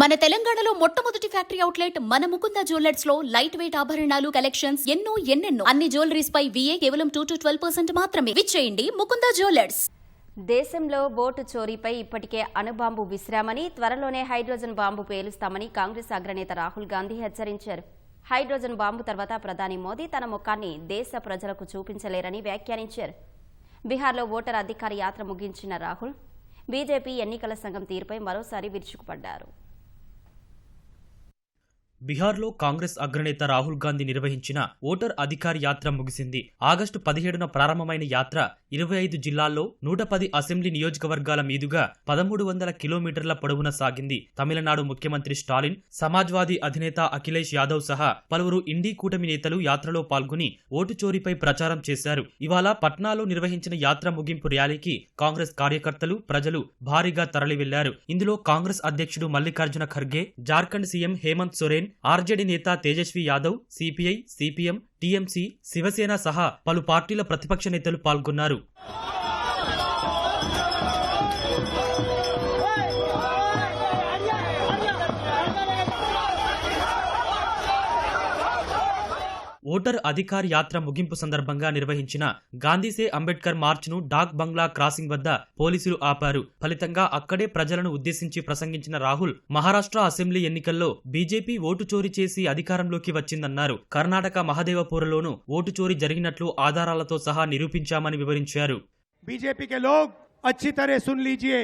మన తెలంగాణలో మొట్టమొదటి ఫ్యాక్టరీ అవుట్లెట్ మన ముకుంద జ్యువెలర్స్లో లైట్ వెయిట్ ఆభరణాలు కలెక్షన్స్ ఎన్నో ఎన్నెన్నో. అన్ని జ్యువెలరీస్ పై విఏ కేవలం టూ టు ట్వెల్వ్ పర్సెంట్ మాత్రమే. విచ్చేయండి ముకుంద జ్యువెలర్స్. దేశంలో ఓటు చోరీపై ఇప్పటికే అణుబాంబు విసిరామని త్వరలోనే హైడ్రోజన్ బాంబు పేలుస్తామని కాంగ్రెస్ అగ్రనేత రాహుల్ గాంధీ హెచ్చరించారు. హైడ్రోజన్ బాంబు తర్వాత ప్రధాని మోదీ తన ముఖాన్ని దేశ ప్రజలకు చూపించలేరని వ్యాఖ్యానించారు. బీహార్లో ఓటర్ అధికార యాత్ర ముగించిన రాహుల్ బీజేపీ ఎన్నికల సంఘం తీరుపై మరోసారి విరుచుకుపడ్డారు. బీహార్లో కాంగ్రెస్ అగ్రనేత రాహుల్ గాంధీ నిర్వహించిన ఓటర్ అధికార్ యాత్ర ముగిసింది. ఆగస్టు పదిహేడున ప్రారంభమైన యాత్ర ఇరవై ఐదు జిల్లాల్లో నూట పది అసెంబ్లీ నియోజకవర్గాల మీదుగా పదమూడు వందల కిలోమీటర్ల పొడవున సాగింది. తమిళనాడు ముఖ్యమంత్రి స్టాలిన్ సమాజ్వాదీ అధినేత అఖిలేష్ యాదవ్ సహా పలువురు ఇండీ కూటమి నేతలు యాత్రలో పాల్గొని ఓటు చోరీపై ప్రచారం చేశారు. ఇవాళ పట్నాలో నిర్వహించిన యాత్ర ముగింపు ర్యాలీకి కాంగ్రెస్ కార్యకర్తలు ప్రజలు భారీగా తరలివెళ్ళారు. ఇందులో కాంగ్రెస్ అధ్యక్షుడు మల్లికార్జున ఖర్గే జార్ఖండ్ సీఎం హేమంత్ సోరెన్ ఆర్జేడీ నేత Tejashwi Yadav CPI CPM TMC Shiv Sena సహా పలు పార్టీల ప్రతిపక్ష నేతలు పాల్గొన్నారు. ఓటర్ అధికార్ యాత్ర ముగింపు సందర్భంగా నిర్వహించిన గాంధీసే అంబేద్కర్ మార్చ్ను డాక్ బంగ్లా క్రాసింగ్ వద్ద పోలీసులు ఆపారు ఫలితంగా అక్కడే ప్రజలను ఉద్దేశించి ప్రసంగించిన రాహుల్ మహారాష్ట్ర అసెంబ్లీ ఎన్నికల్లో బీజేపీ ఓటు చోరీ చేసి అధికారంలోకి వచ్చిందన్నారు కర్ణాటక మహదేవపూర్లోనూ ఓటు చోరీ జరిగినట్లు ఆధారాలతో సహా నిరూపించామని వివరించారు बीजेपी के लोग अच्छी तरह सुन लीजिए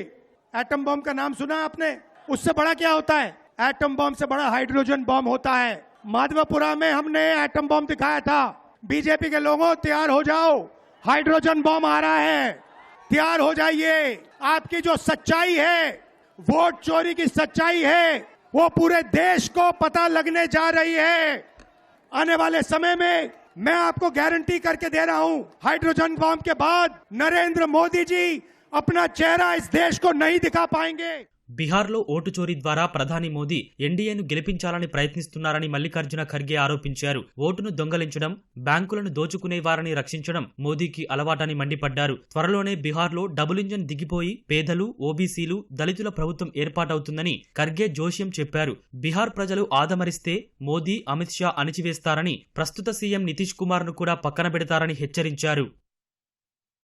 एटम बम का नाम सुना आपने उससे बड़ा क्या होता है एटम बम से बड़ा हाइड्रोजन बम होता है माधवपुरा में हमने एटम बम दिखाया था। बीजेपी के लोगों, तैयार हो जाओ। हाइड्रोजन बम आ रहा है। तैयार हो जाइए। आपकी जो सच्चाई है, वोट चोरी की सच्चाई है, वो पूरे देश को पता लगने जा रही है। आने वाले समय में मैं आपको गारंटी करके दे रहा हूँ हाइड्रोजन बम के बाद नरेंद्र मोदी जी अपना चेहरा इस देश को नहीं दिखा पाएँगे। బీహార్లో ఓటు చోరీ ద్వారా ప్రధాని మోదీ ఎన్డీఏను గెలిపించాలని ప్రయత్నిస్తున్నారని మల్లికార్జున ఖర్గే ఆరోపించారు. ఓటును దొంగలించడం బ్యాంకులను దోచుకునే వారిని రక్షించడం మోదీకి అలవాటని మండిపడ్డారు. త్వరలోనే బీహార్లో డబుల్ ఇంజన్ దిగిపోయి పేదలు ఓబీసీలు దళితుల ప్రభుత్వం ఏర్పాటవుతుందని ఖర్గే జోష్యం చెప్పారు. బీహార్ ప్రజలు ఆదమరిస్తే మోదీ అమిత్ షా అణిచివేస్తారని ప్రస్తుత సీఎం నితీష్ కుమార్ను కూడా పక్కన పెడతారని హెచ్చరించారు.